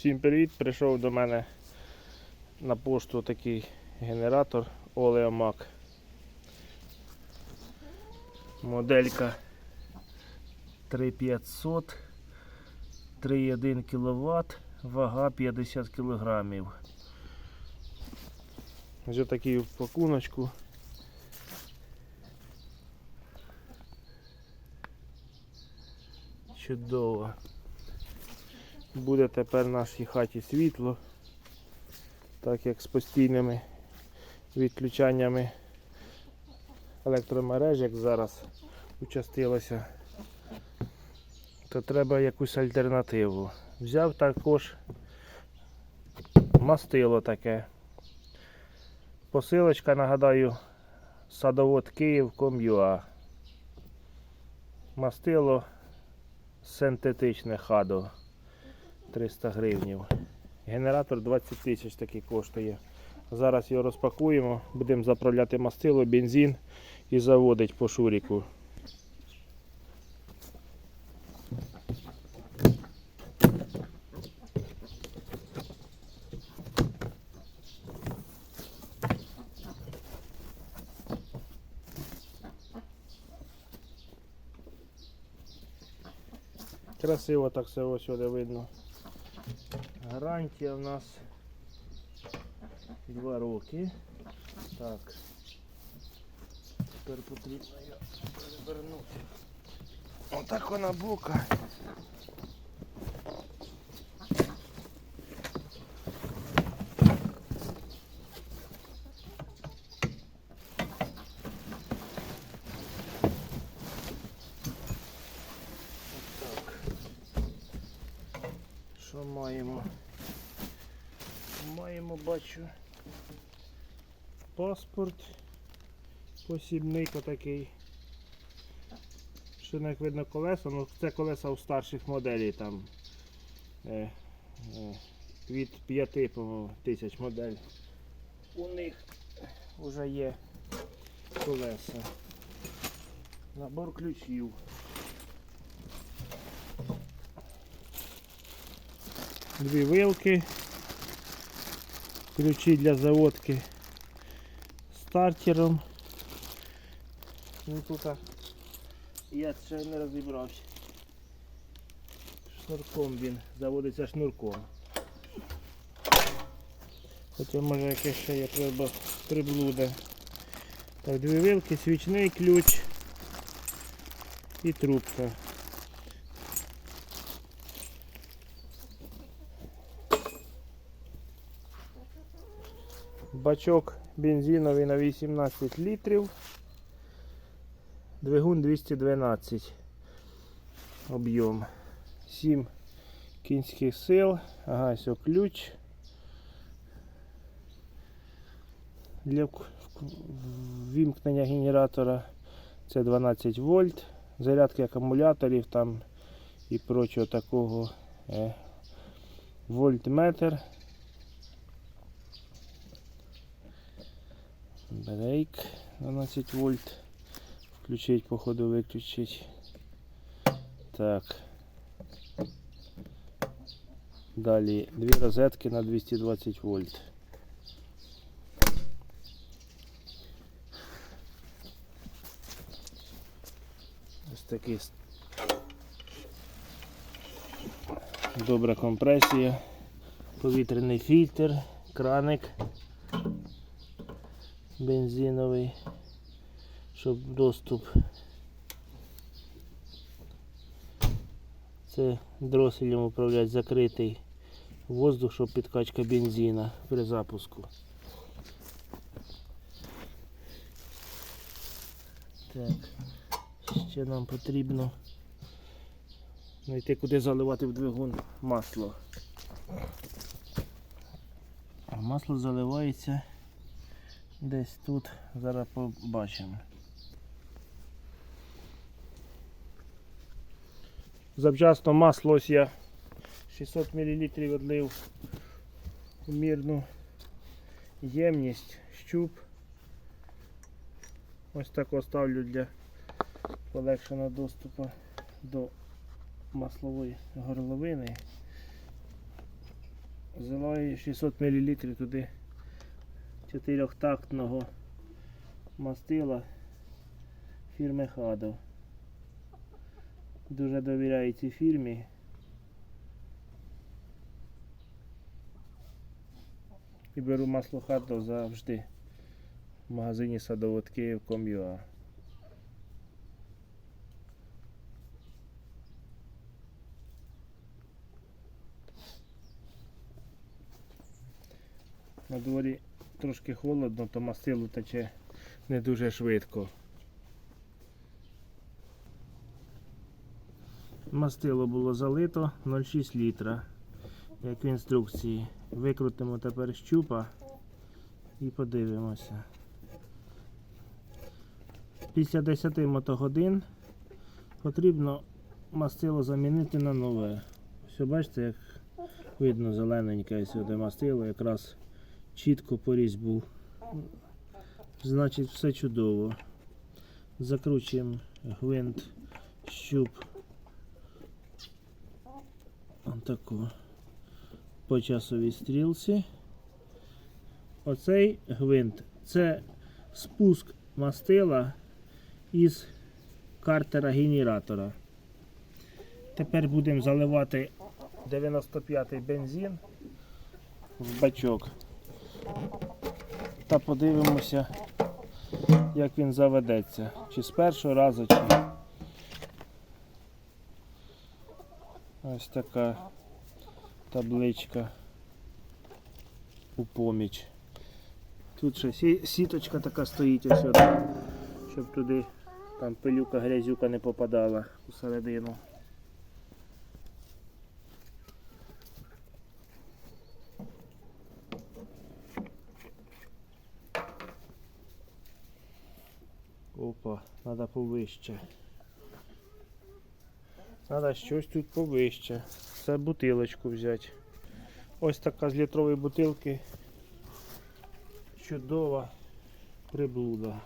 Всім привіт! Прийшов до мене на пошту такий генератор Oleomac. Моделька 3500, 3,1 кВт, вага 50 кг. Ось такий в пакуночку. Чудово. Буде тепер в нашій хаті світло, так як з постійними відключаннями електромереж, як зараз участилося, то треба якусь альтернативу. Взяв також мастило таке. Посилочка, нагадаю, садовод Київ.com.ua Мастило синтетичне хадо. 300 гривнів. Генератор 20 тисяч такий коштує. Зараз його розпакуємо, будемо заправляти мастило, бензин і заводить по шуріку. Красиво так все ось сюди видно. Гарантія в нас 2 роки. Так. Тепер потрібно його перевернути. Отак вона бока. Що маємо? Маємо, бачу, паспорт, посібник отакий. Що як видно колеса, ну це колеса у старших моделей там е, е, від 5 по-моєму, тисяч модель. У них вже є колеса. Набор ключів. Дві вилки. Ключі для заводки стартером. Ну тут я ще не розібрався. Шнурком він заводиться шнурком. Хоча може якесь ще є треба приблуда. Так, дві вилки, свічний ключ і трубка. Бачок бензиновий на 18 літрів. Двигун 212 об'єм. 7 кінських сил. Ага, все, ключ. Для вімкнення генератора це 12 вольт. Зарядки акумуляторів там і прочого такого. Е, вольтметр. Брейк 12 вольт. Включить, походу виключить. Так. Далі дві розетки на 220 вольт. Ось такий добра компресія, повітряний фільтр, краник бензиновий, щоб доступ. Це дроселем управляти закритий воздух, щоб підкачка бензина при запуску. Так, ще нам потрібно знайти куди заливати в двигун масло. А масло заливається Десь тут зараз побачимо. Завчасно масло ось я 600 мл відлив у мірну ємність, щуп. Ось так оставлю для полегшеного доступу до маслової горловини. Заливаю 600 мл туди чотирьохтактного мастила фірми Хадов. Дуже довіряю цій фірмі. І беру масло Хадов завжди в магазині садоводки в Ком'юа. На дворі трошки холодно, то мастило тече не дуже швидко. Мастило було залито 0,6 літра, як в інструкції. Викрутимо тепер щупа і подивимося. Після 10 мотогодин потрібно мастило замінити на нове. Все бачите, як видно зелененьке сюди мастило, якраз чітко поріз був. Значить все чудово. Закручуємо гвинт, щуп. Отаку. По часовій стрілці. Оцей гвинт це спуск мастила із картера генератора. Тепер будемо заливати 95-й бензин в бачок та подивимося, як він заведеться. Чи з першого разу, чи. Ось така табличка у поміч. Тут ще сі- сіточка така стоїть ось щоб туди там пилюка, грязюка не попадала усередину. Опа, треба повище. Треба щось тут повище. Це бутилочку взяти. Ось така з літрової бутилки. Чудова приблуда.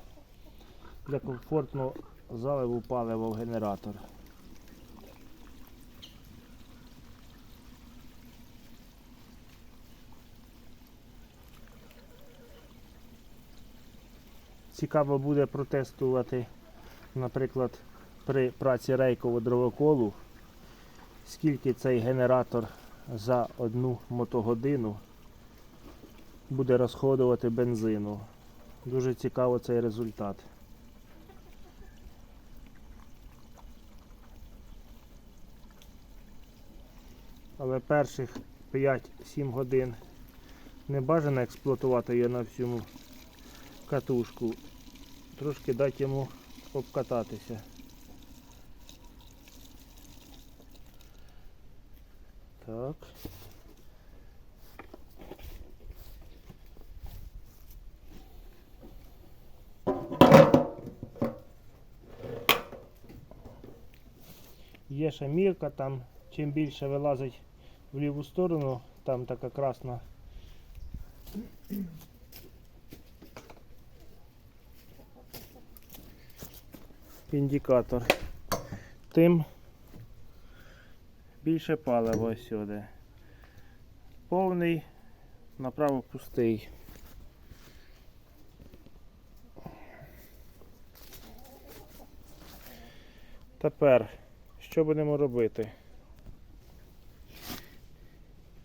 Для комфортного заливу палива в генератор. Цікаво буде протестувати, наприклад, при праці рейкового дровоколу, скільки цей генератор за одну мотогодину буде розходувати бензину. Дуже цікаво цей результат. Але перших 5-7 годин не бажано експлуатувати її на всьому катушку. Трошки дати йому обкататися. Так. Є ще мірка, там чим більше вилазить в ліву сторону, там така красна індикатор, тим більше палива сюди. Повний, направо пустий. Тепер що будемо робити?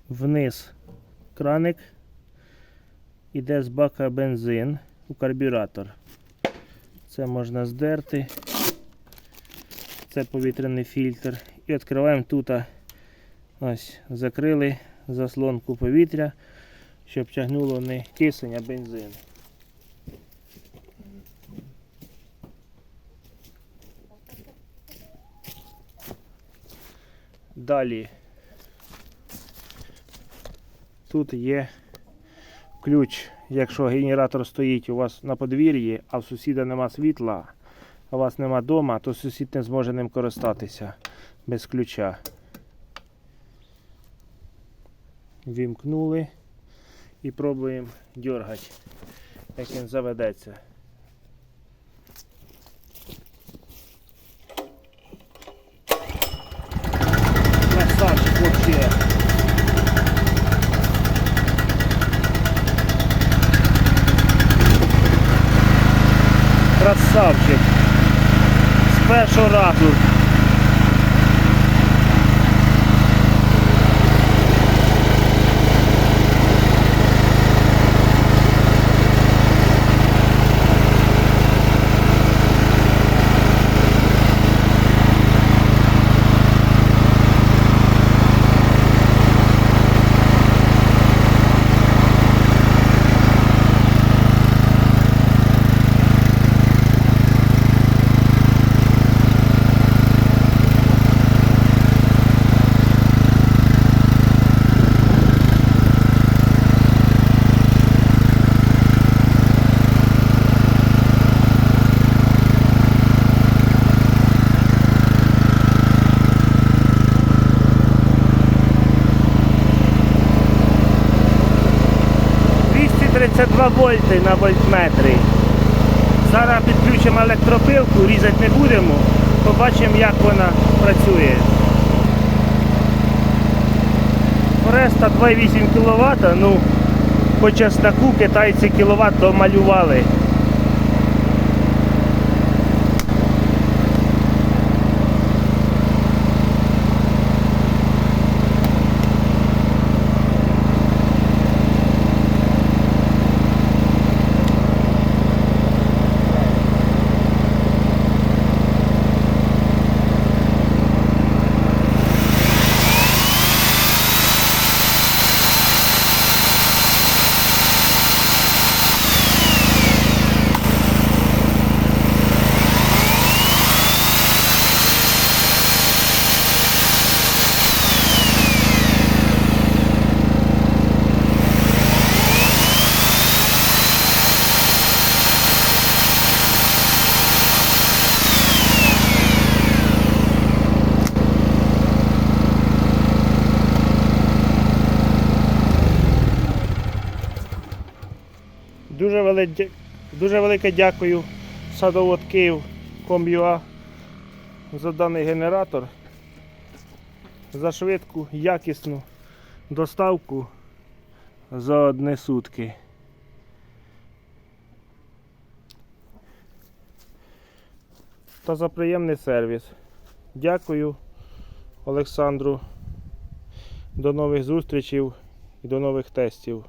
Вниз краник іде з бака бензин у карбюратор. Це можна здерти. Це повітряний фільтр. І відкриваємо тут. Ось, закрили заслонку повітря, щоб тягнуло не кисень, а бензин. Далі тут є ключ, якщо генератор стоїть у вас на подвір'ї, а в сусіда нема світла, а вас нема вдома, то сусід не зможе ним користатися без ключа. Вімкнули і пробуємо дергати, як він заведеться. красавчик першого разу. — 232 вольти на вольтметрі. Зараз підключимо електропилку, різати не будемо. Побачимо, як вона працює. Фореста 2,8 кВт, ну по чесноку китайці кіловат домалювали. Дуже, велике дякую садовод Київ Ком'юа за даний генератор, за швидку, якісну доставку за одні сутки. Та за приємний сервіс. Дякую Олександру. До нових зустрічей і до нових тестів.